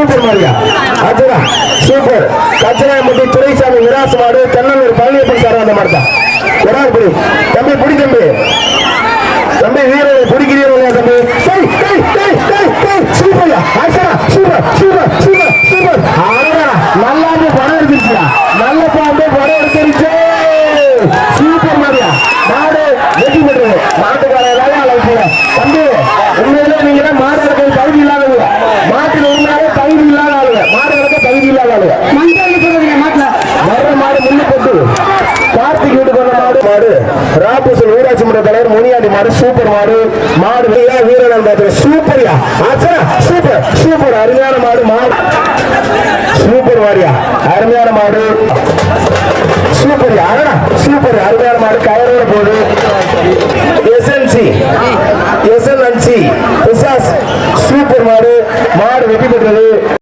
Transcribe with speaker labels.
Speaker 1: Super மாரியா அதுடா super கச்சனாயம்பட்டி Duraisamy விராசு மாடு Thennalur Palaniappan sir அந்த மாடு தான் ஒரு ஆள் தம்பி புடி தம்பி. தம்பி வீரரை பிடிக்கிறீங்களா தம்பி? சூப்பர்யா ஆச்சரா சூப்பர் சூப்பர் சூப்பர் சூப்பர் ஆனா நல்லாவே படம் நல்ல படம் எடுத்துருச்சு சூப்பர் மாரியா மாடு வெற்றி பெற்றது. தம்பி உண்மையிலே நீங்க மாடு ஆளுங்க வர்ற மாடு முன்னு போட்டு கார்த்திக் வீட்டு கொண்ட மாடு மாடு. ராபூசல் ஊராட்சி மன்ற தலைவர் முனியாண்டி மாடு சூப்பர் மாடு. மாடு வீரா வீரன் சூப்பர்யா? ஆச்சா சூப்பர். சூப்பர். அருமையான மாடு மாடு. சூப்பர் மாடியா? அருமையான மாடு. Super Aruna super. அருமையான மாடு. கயரோட போடு. எஸ்என்சி எஸ்என்என்சி பிசாஸ்.